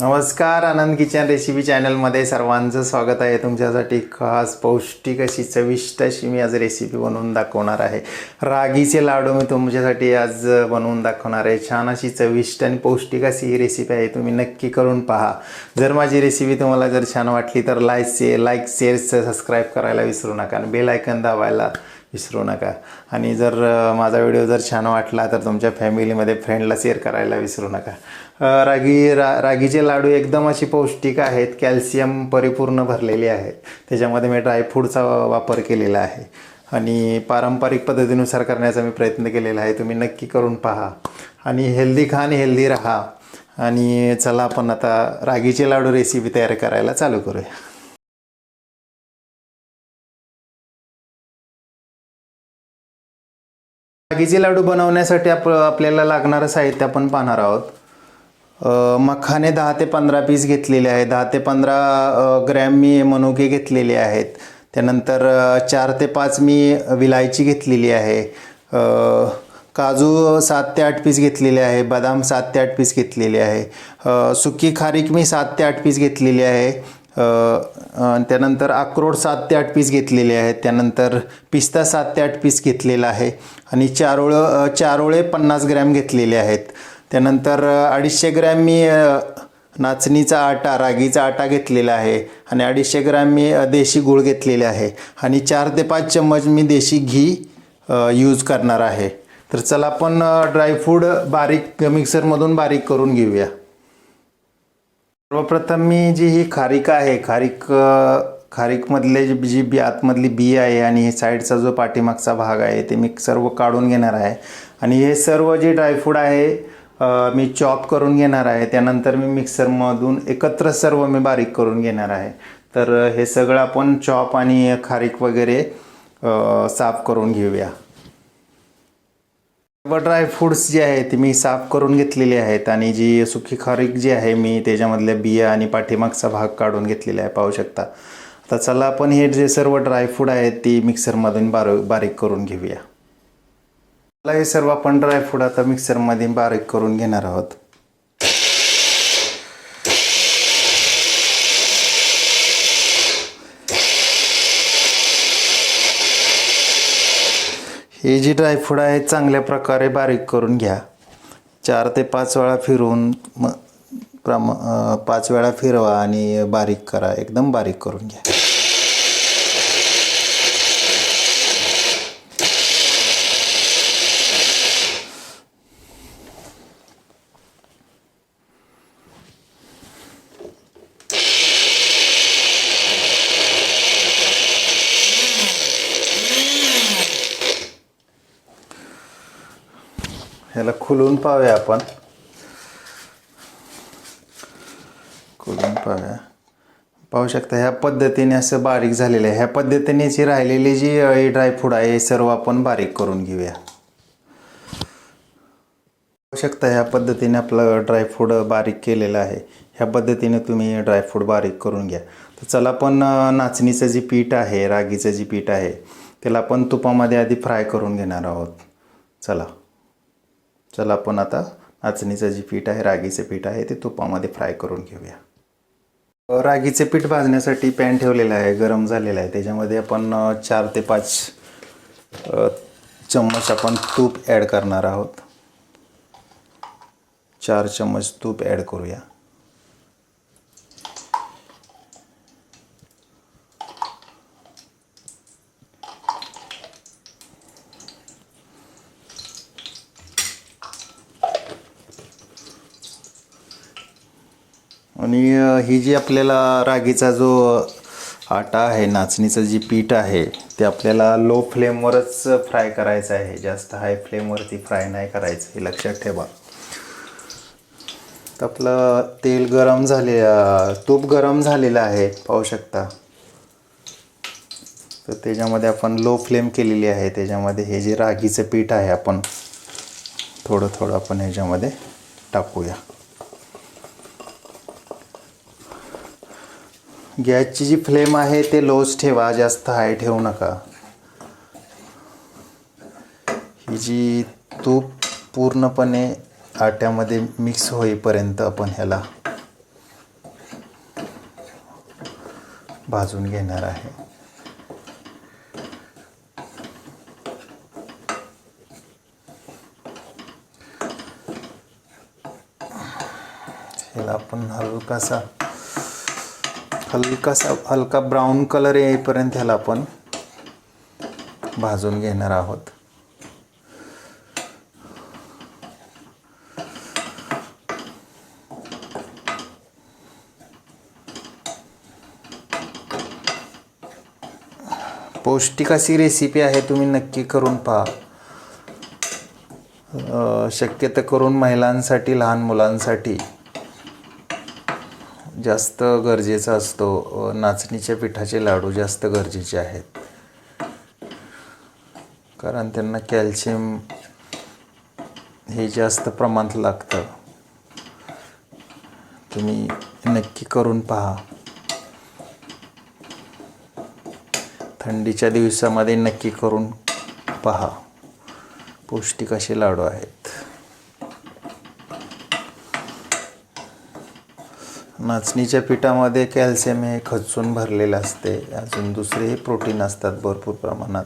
नमस्कार आनंद kitchen recipe चॅनलमध्ये सर्वांचं स्वागत आहे. तुमच्यासाठी खास पौष्टिक अशी चविष्ट अशी मी आज रेसिपी बनवून दाखवणार आहे. रागीचे लाडू मी तुमच्यासाठी आज बनवून दाखवणार आहे. छान अशी चविष्ट आणि पौष्टिक अशी ही रेसिपी आहे. तुम्ही नक्की करून पहा. जर माझी रेसिपी तुम्हाला जर छान वाटली तर लाईक से लाईक शेअर सबस्क्राईब करायला विसरू नका आणि बेल आयकन दाबायला विसरू नका. आणि जर माझा व्हिडिओ जर छान वाटला तर तुमच्या फॅमिलीमध्ये फ्रेंडला शेअर करायला विसरू नका. रागी रा रागीचे लाडू एकदम अशी पौष्टिक आहेत कॅल्शियम परिपूर्ण भरलेले आहेत. त्याच्यामध्ये मी ड्रायफ्रूटचा वापर केलेला आहे. आणि पारंपरिक पद्धतीनुसार करण्याचा मी प्रयत्न केलेला आहे. तुम्ही नक्की करून पहा. आणि हेल्दी खा आणि हेल्दी राहा. आणि चला आपण आता रागीचे लाडू रेसिपी तयार करायला चालू करूया. रागीचे लाडू बनवण्यासाठी आप आपल्याला लागणारं साहित्य आपण पाहणार आहोत. मखाने दहा ते पंधरा पीस घेतलेले आहे दहा ते पंधरा ग्रॅम मी मनुके घेतलेले आहेत. त्यानंतर चार ते पाच मी विलायची घेतलेली आहे. काजू सात ते आठ पीस घेतलेले आहे. बदाम सात ते आठ पीस घेतलेले आहे. सुकी खारीक मी सात ते आठ पीस घेतलेली आहे. त्यानंतर अक्रोड सात ते आठ पीस घेतलेले आहेत. त्यानंतर पिस्ता सात ते आठ पीस घेतलेला आहे. आणि चारोळं चारोळे पन्नास ग्रॅम घेतलेले आहेत. त्यानंतर अडीचशे ग्रॅम मी नाचणीचा आटा रागीचा आटा घेतलेला आहे. आणि अडीचशे ग्रॅम मी देशी गूळ घेतलेले आहे. आणि चार ते पाच चम्मच मी देशी घी यूज करणार आहे. तर चला आपण ड्रायफ्रूट बारीक मिक्सरमधून बारीक करून घेऊया. सर्वप्रथम मी जी ही खारीक आहे खारीक खारीकमधले जी जी बी आतमधली बी आहे आणि हे साईडचा जो पाठीमागचा भाग आहे ते मी सर्व काढून घेणार आहे. आणि हे सर्व जे ड्रायफ्रूट आहे मी चॉप करून घेणार आहे. त्यानंतर मी मिक्सरमधून एकत्र सर्व मी बारीक करून घेणार आहे. तर हे सगळं आपण चॉप आणि खारीक वगैरे साफ करून घेऊया. सर्व ड्रायफ्रूट्स जे आहे ती मी साफ करून घेतलेले आहेत आणि जी सुकी खारीक जी आहे मी त्याच्यामधल्या बिया आणि पाठीमागचा भाग काढून घेतलेला आहे पाहू शकता. आता चला आपण हे जे सर्व ड्रायफ्रूट आहेत ती मिक्सरमधून बार बारीक करून घेऊया. मला हे सर्व आपण ड्रायफ्रूट आता मिक्सरमध्ये बारीक करून घेणार आहोत. हे जी ड्रायफ्रूट आहे चांगल्या प्रकारे बारीक करून घ्या. चार ते पाच वेळा फिरून म प्रमा पाच वेळा फिरवा आणि बारीक करा. एकदम बारीक करून घ्या ह्याला खुलून पाहूया आपण. खुलून पाहूया. पाहू शकता ह्या पद्धतीने असं बारीक झालेलं आहे. ह्या पद्धतीने जी राहिलेली जी अ, ड्रायफ्रूट आहे हे सर्व आपण बारीक करून घेऊया. पाहू शकता ह्या पद्धतीने आपलं ड्रायफ्रूट बारीक केलेलं आहे. ह्या पद्धतीने तुम्ही ड्रायफ्रूट बारीक करून घ्या. तर चला आपण नाचणीचं जे पीठ आहे रागीचं जे पीठ आहे त्याला आपण तुपामध्ये आधी फ्राय करून घेणार आहोत. चला. चला आपण आता नाचणीचं जे पीठ आहे रागीचं पीठ आहे ते तुपामध्ये फ्राय करून घेऊया. रागीचे पीठ भाजण्यासाठी पॅन ठेवलेला आहे गरम झालेला आहे. त्याच्यामध्ये आपण चार ते पाच चम्मच आपण तूप ॲड करणार आहोत. चार चम्मच तूप ॲड करूया. आणि ही जी आपल्याला रागीचा जो आटा आहे नाचणीचं जी पीठ आहे ते आपल्याला लो फ्लेमवरच फ्राय करायचं आहे. जास्त हाय फ्लेमवरती फ्राय नाही करायचं हे लक्षात ठेवा. तर आपलं तेल गरम झाले तूप गरम झालेलं आहे पाहू शकता. तर त्याच्यामध्ये आपण लो फ्लेम केलेली आहे. त्याच्यामध्ये हे जे रागीचं पीठ आहे आपण थोडं थोडं आपण ह्याच्यामध्ये टाकूया. गॅसची जी फ्लेम आहे ते लोच ठेवा जास्त हाय ठेवू नका. ही जी तूप पूर्णपणे आट्यामध्ये मिक्स होईपर्यंत आपण ह्याला भाजून घेणार आहे. ह्याला आपण हलकासा हलकासा हलका ब्राऊन कलर येईपर्यंत ह्याला आपण भाजून घेणार आहोत. पौष्टिक अशी रेसिपी आहे तुम्ही नक्की करून पहा. शक्यतो करून महिलांसाठी लहान मुलांसाठी. जास्त गरजेचा असतो नाचणीच्या पिठाचे लाडू जास्त गरजेचे आहेत. कारण त्यांना कॅल्शियम हे जास्त प्रमाणात लागतं. तुम्ही नक्की करून पहा. थंडीच्या दिवसामध्ये नक्की करून पहा. पौष्टिक असे लाडू आहेत. नाचणीच्या पिठामध्ये कॅल्शियम हे खचून भरलेलं असते. अजून दुसरेही प्रोटीन असतात भरपूर प्रमाणात.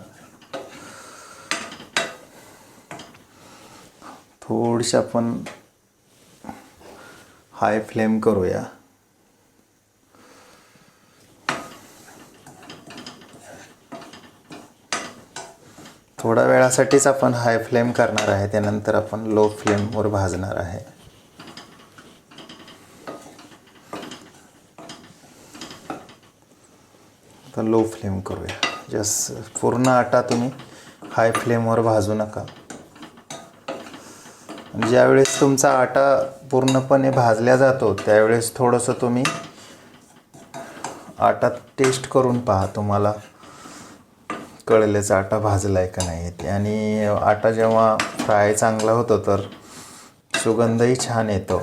थोडीशी आपण हाय फ्लेम करूया. थोड्या वेळासाठीच आपण हाय फ्लेम करणार आहे. त्यानंतर आपण लो फ्लेमवर भाजणार आहे. आता लो फ्लेम करूया. जस्ट पूर्ण आटा तुम्ही हाय फ्लेमवर भाजू नका. ज्यावेळेस तुमचा आटा पूर्णपणे भाजल्या जातो त्यावेळेस थोडंसं तुम्ही आटा टेस्ट करून पहा तुम्हाला कळलेच आटा भाजला आहे का नाही. ते आणि आटा जेव्हा फ्राय चांगला होतो तर सुगंधही छान येतो.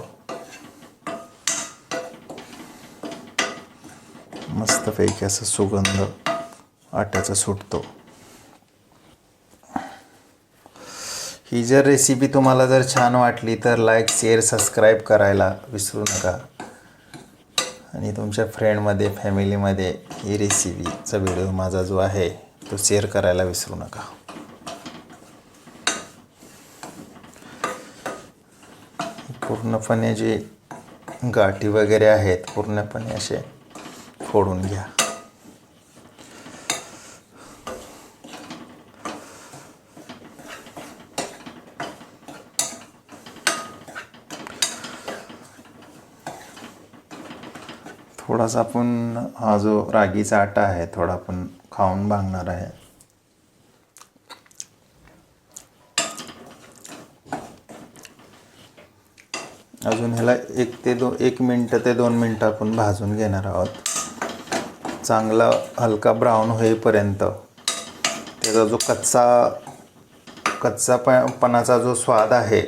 मस्तपैकी असा सुगंध आट्याचा सुटतो. ही जर रेसिपी तुम्हाला जर छान वाटली तर लाईक शेअर सबस्क्राईब करायला विसरू नका. आणि तुमच्या फ्रेंडमध्ये फॅमिलीमध्ये ही रेसिपीचा व्हिडिओ माझा जो आहे तो शेअर करायला विसरू नका. पूर्णपणे जे गाठी वगैरे आहेत पूर्णपणे असे फोडून घ्या. थोडासा आपण हा जो रागीचा आटा आहे थोडा आपण खाऊन भागणार आहे. अजून ह्याला एक ते दो एक मिनटं ते दोन मिनटं आपण भाजून घेणार आहोत. चांगला हलका ब्राऊन होईपर्यंत त्याचा जो कच्चा कच्चा पणाचा जो स्वाद आहे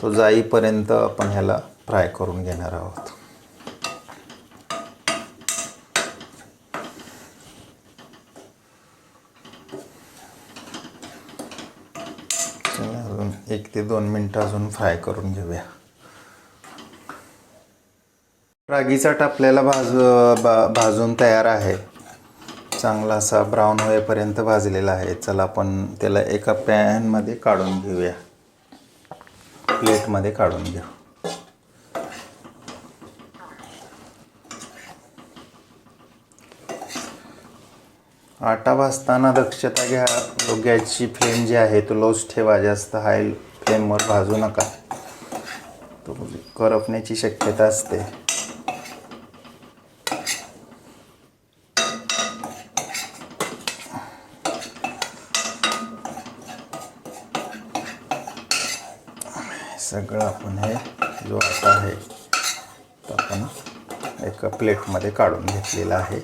तो जाईपर्यंत आपण ह्याला फ्राय करून घेणार आहोत. अजून एक ते दोन मिनटं अजून फ्राय करून घेऊया. रागीचा टापल्याला भाज बा भाजून तयार आहे. चांगला असा ब्राऊन होईपर्यंत भाजलेला आहे. चला आपण त्याला एका पॅनमध्ये काढून घेऊया. प्लेटमध्ये काढून घेऊ. आटा भाजताना दक्षता घ्या. गॅसची फ्लेम जी आहे तो लोच ठेवा. जास्त हाय फ्लेमवर भाजू नका. तो म्हणजे करपण्याची शक्यता असते. सगळं आपण हे जो असा आहे तो आपण एका प्लेटमध्ये काढून घेतलेला आहे.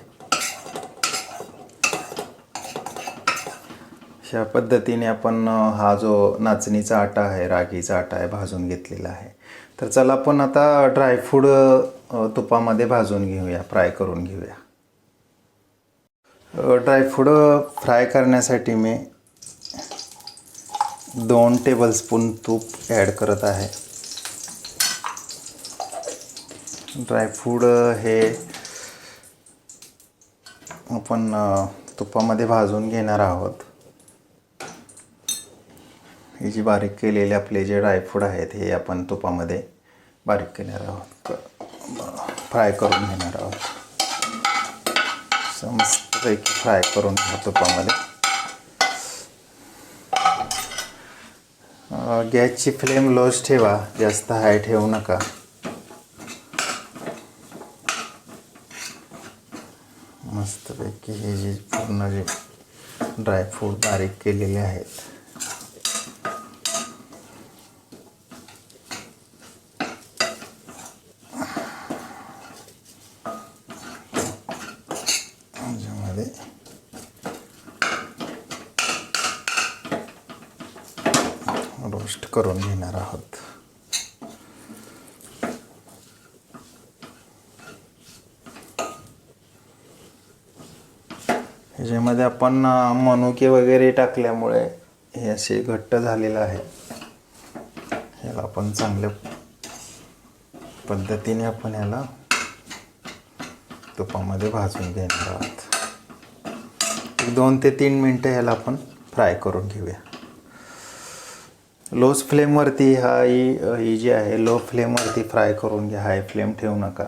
अशा पद्धतीने आपण हा जो नाचणीचा आटा आहे रागीचा आटा आहे भाजून घेतलेला आहे. तर चला आपण आता ड्रायफ्रूड तुपामध्ये भाजून घेऊया फ्राय करून घेऊया. ड्रायफ्रूड फ्राय करण्यासाठी मी दोन टेबलस्पून तूप ॲड करत आहे. ड्रायफ्रूट हे आपण तुपामध्ये भाजून घेणार आहोत. हे जी बारीक केलेले आपले जे ड्रायफ्रूट आहेत हे आपण तुपामध्ये बारीक केणार आहोत. फ्राय करून घेणार आहोत. समज फ्राय करून घ्या तुपामध्ये. गॅसची फ्लेम लोच ठेवा जास्त हाय ठेवू नका. मस्तपैकी हे जे पूर्ण जे ड्रायफ्रूट बारीक केलेले आहेत त्याच्यामध्ये रोस्ट करून घेणार आहोत. ह्याच्यामध्ये आपण मनुके वगैरे टाकल्यामुळे हे असे घट्ट झालेलं आहे. ह्याला आपण चांगल्या पद्धतीने आपण ह्याला तुपामध्ये भाजून घेणार आहोत. एक दोन ते तीन मिनटं ह्याला आपण फ्राय करून घेऊया. लोज फ्लेमवरती हा ही ही जी आहे लो फ्लेमवरती फ्राय करून घ्या. हाय फ्लेम ठेवू नका.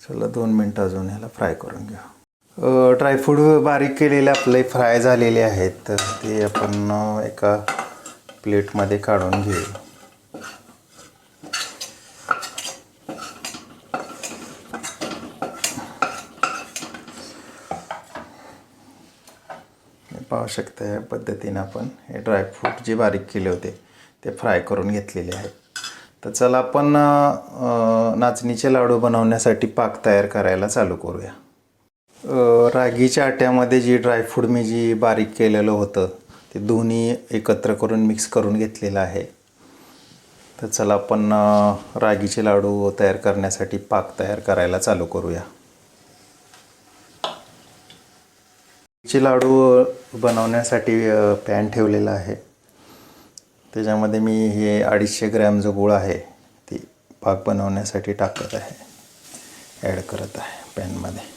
चला दोन मिनटं अजून ह्याला फ्राय करून घ्या. ड्रायफ्रूट बारीक केलेले आपले फ्राय झालेले आहेत. तर ते आपण एका प्लेटमध्ये काढून घेऊ. पाहू शकता या पद्धतीने आपण हे ड्रायफ्रूट जे बारीक केले होते ते फ्राय करून घेतलेले आहेत. तर चला आपण नाचणीचे लाडू बनवण्यासाठी पाक तयार करायला चालू करूया. रागीच्या आट्यामध्ये जी ड्रायफ्रूट मी जी बारीक केलेलं होतं ते दोन्ही एकत्र करून मिक्स करून घेतलेलं आहे. तर चला आपण रागीचे लाडू तयार करण्यासाठी पाक तयार करायला चालू करूया. चे लाडू बनवण्यासाठी पॅन ठेवलेला आहे. त्याच्यामध्ये मी हे अडीचशे ग्रॅम जो गुळ आहे ती पाक बनवण्यासाठी टाकत आहे. ॲड करत आहे पॅनमध्ये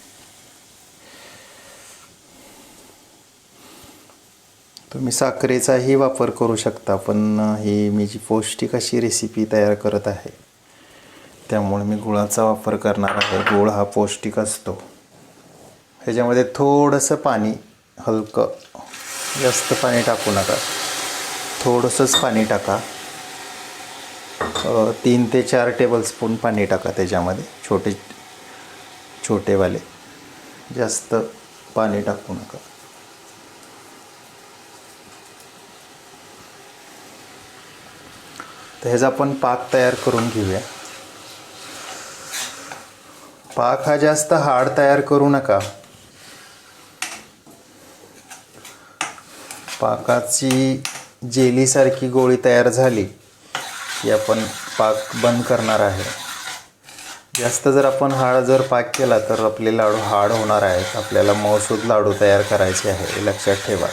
तुम्ही साखरेचाही वापर करू शकता पण ही मी जी पौष्टिक अशी रेसिपी तयार करत आहे त्यामुळे मी गुळाचा वापर करणार आहे. गुळ हा पौष्टिक असतो. ह्याच्यामध्ये थोडंसं पाणी हलकं जास्त पाणी टाकू नका. थोडंसंच पाणी टाका. तीन ते चार टेबलस्पून पाणी टाका त्याच्यामध्ये छोटे छोटेवाले. जास्त पाणी टाकू नका. तर ह्याचा आपण पाक तयार करून घेऊया. पाक हा जास्त हाड तयार करू नका. पाकाची जेलीसारखी गोळी तयार झाली की आपण पाक बंद करणार आहे. जास्त जर आपण हाड जर पाक केला तर आपले लाडू हाड होणार आहेत. आपल्याला मौसूद लाडू तयार करायचे आहे. हे लक्षात ठेवा.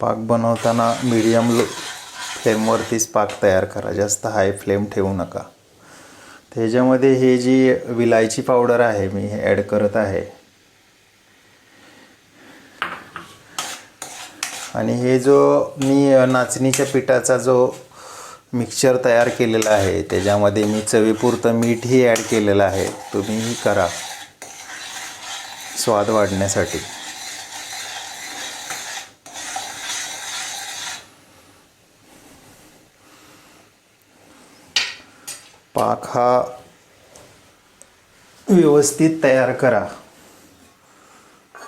पाक बनवताना मीडियम लो फ्लेमवरतीच पाक तयार करा. जास्त हाय फ्लेम ठेवू नका. त्याच्यामध्ये हे जी विलायची पावडर आहे मी हे ॲड करत आहे. आणि हे जो मी नाचणीच्या पिठाचा जो मिक्सचर तयार केलेला आहे त्याच्यामध्ये मी चवीपुरतं मीठही ॲड केलेलं आहे तुम्हीही करा. स्वाद वाढण्यासाठी. पाक हा व्यवस्थित तयार करा.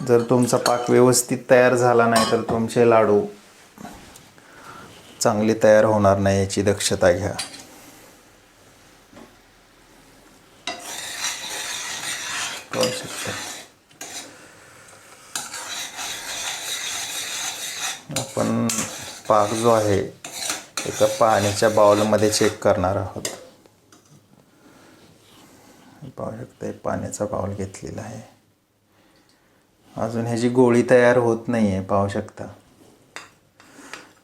जर तुमचा पाक व्यवस्थित तयार झाला नाही तर तुमचे लाडू चांगले तयार होणार नाही याची दक्षता घ्या. पाहू शकता आपण पाक जो आहे एका पाण्याच्या बाउलमध्ये चेक करणार आहोत. पाहू शकता पाण्याचा बाउल घेतलेला आहे. अजून ह्याची गोळी तयार होत नाही आहे पाहू शकता.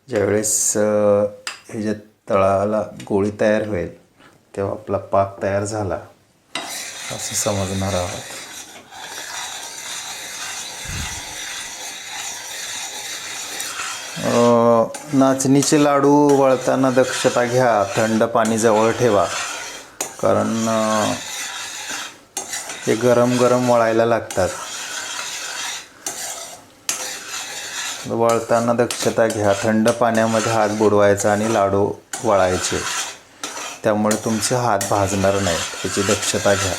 ज्यावेळेस ह्याच्या तळाला गोळी तयार होईल तेव्हा आपला पाक तयार झाला असं समजणार आहोत. नाचणीचे लाडू वळताना दक्षता घ्या थंड पाणी जवळ ठेवा कारण ते गरम गरम वळायला लागतात. वळताना दक्षता घ्या. थंड पाण्यामध्ये हात बुडवायचा आणि लाडू वळायचे. त्यामुळे तुमचे हात भाजणार नाहीत. याची दक्षता घ्या.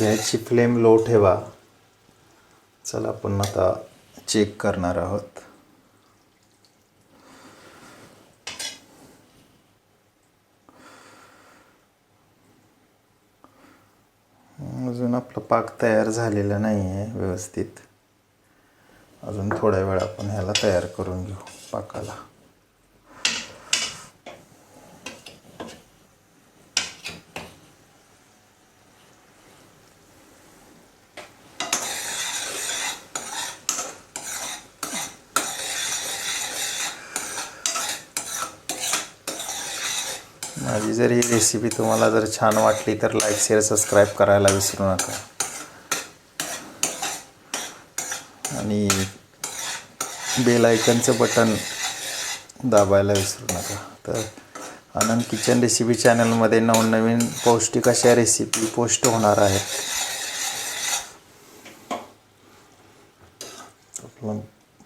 गॅसची फ्लेम लो ठेवा. चला आपण आता चेक करणार आहोत अजून आपला पाक तयार झालेला नाही आहे व्यवस्थित. अजून थोड्या वेळ आपण ह्याला तयार करून घेऊ पाकाला. माझी जर ही रेसिपी तुम्हाला जर छान वाटली तर लाईक शेअर सबस्क्राईब करायला विसरू नका आणि बेल आयकनचं बटन दाबायला विसरू नका. तर आनंद किचन रेसिपी चॅनलमध्ये नवनवीन पौष्टिक अशा रेसिपी पोस्ट होणार आहेत. आपला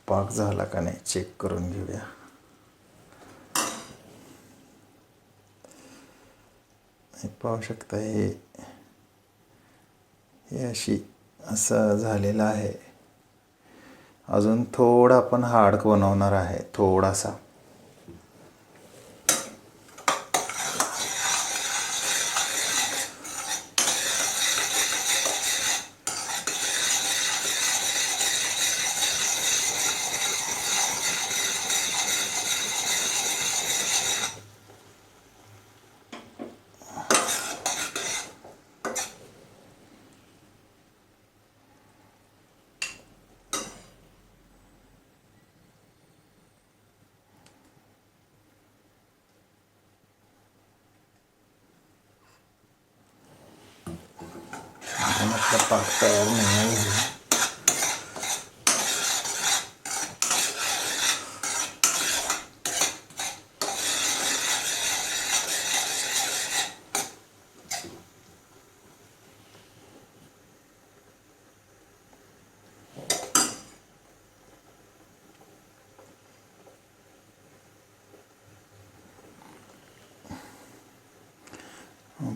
पाक झाला का नाही? चेक करून घेऊया. पाहू शकता हे हे अशी असं झालेलं आहे. अजून थोडा आपण हार्ड बनवणार आहे थोडासा. अजून आपला पाक तयार नाही आहे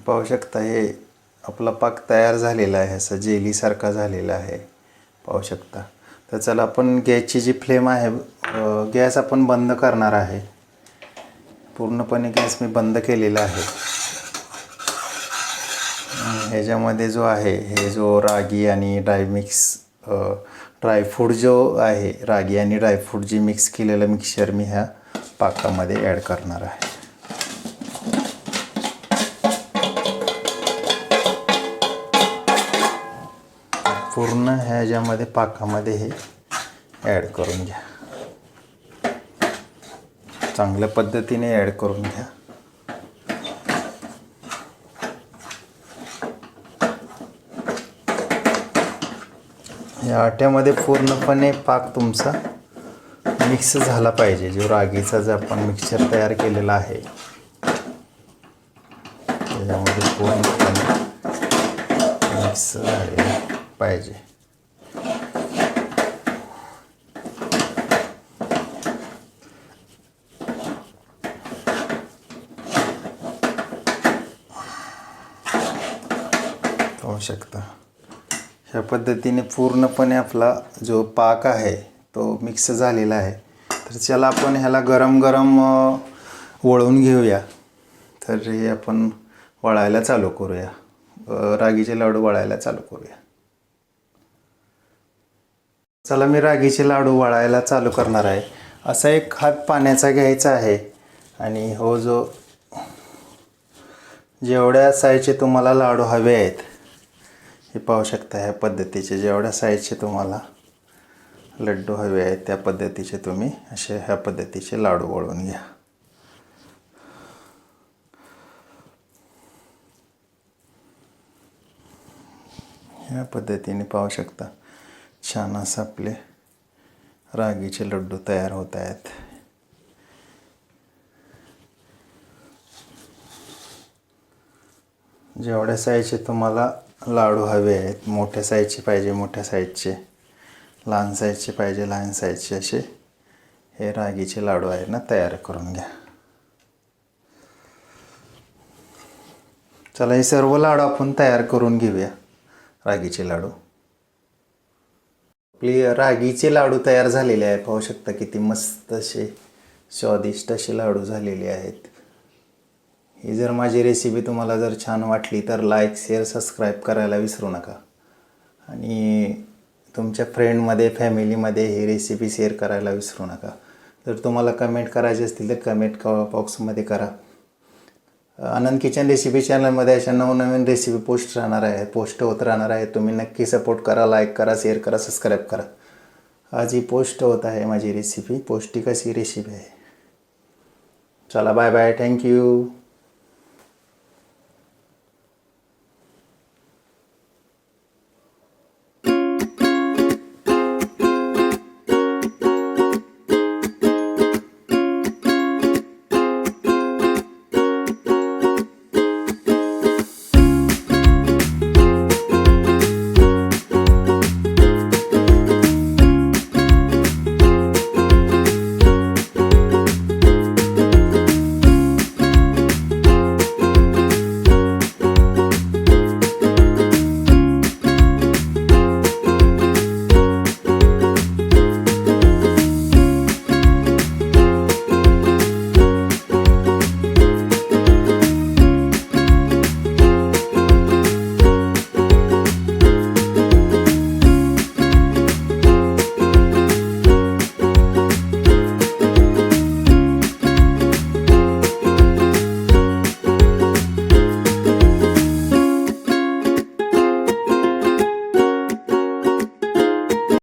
पाहू शकता हे आपला पाक तयार झालेला आहे असं जेलीसारखा झालेला आहे पाहू शकता. तर चला आपण गॅसची जी फ्लेम आहे गॅस आपण बंद करणार आहे. पूर्णपणे गॅस मी बंद केलेला आहे. ह्याच्यामध्ये जो आहे हे जो रागी आणि ड्रायमिक्स ड्रायफ्रूट जो आहे रागी आणि ड्रायफ्रूट जी मिक्स केलेलं मिक्सचर मी ह्या पाकामध्ये ॲड करणार आहे. पूर्ण ह्याच्यामध्ये पाकामध्ये हे ॲड करून घ्या. चांगल्या पद्धतीने ॲड करून घ्या. या आट्यामध्ये पूर्णपणे पाक तुमचा मिक्स झाला पाहिजे. जो रागीचा जो आपण मिक्सचर तयार केलेला आहे त्याच्यामध्ये पूर्ण मिक्स झालेला पाहिजे. पाहू शकता. ह्या पद्धतीने पूर्णपणे आपला जो पाक आहे तो मिक्स झालेला आहे. तर चला आपण ह्याला गरम गरम वळवून घेऊया. तर हे आपण वळायला चालू करूया. रागीचे लाडू वळायला चालू करूया. चला मी रागीचे लाडू वळायला चालू करणार आहे. असा एक हात पाण्याचा घ्यायचा आहे. आणि हो जो जेवढ्या साईजचे तुम्हाला लाडू हवे आहेत हे पाहू शकता ह्या पद्धतीचे जेवढ्या साईजचे तुम्हाला लड्डू हवे आहेत त्या पद्धतीचे तुम्ही असे ह्या पद्धतीचे लाडू वळून घ्या. ह्या पद्धतीने पाहू शकता. छान असं आपले रागीचे लड्डू तयार होत आहेत. जेवढ्या साईजचे तुम्हाला लाडू हवे आहेत मोठ्या साईजचे पाहिजे मोठ्या साईजचे लहान साईजचे पाहिजे लहान साईजचे असे हे रागीचे लाडू आहेत ना तयार करून घ्या. चला हे सर्व लाडू आपण तयार करून घेऊया रागीचे लाडू. आपली रागीचे लाडू तयार झालेले आहे पाहू शकता किती मस्त असे स्वादिष्ट असे लाडू झालेले आहेत. ही जर माझी रेसिपी तुम्हाला जर छान वाटली तर लाईक शेअर सबस्क्राईब करायला विसरू नका. आणि तुमच्या फ्रेंडमध्ये फॅमिलीमध्ये ही रेसिपी शेअर करायला विसरू नका. जर तुम्हाला कमेंट करायचे असतील तर कमेंट क बॉक्समध्ये करा. आनंद किचन रेसिपी चॅनलमध्ये अशा नवनवीन रेसिपी पोस्ट राहणार आहे पोस्ट होत राहणार आहे तुम्ही नक्की सपोर्ट करा लाईक करा शेअर करा सबस्क्राईब करा. आज ही पोस्ट होत आहे माझी रेसिपी पौष्टिक अशी रेसिपी आहे? चला बाय बाय थँक्यू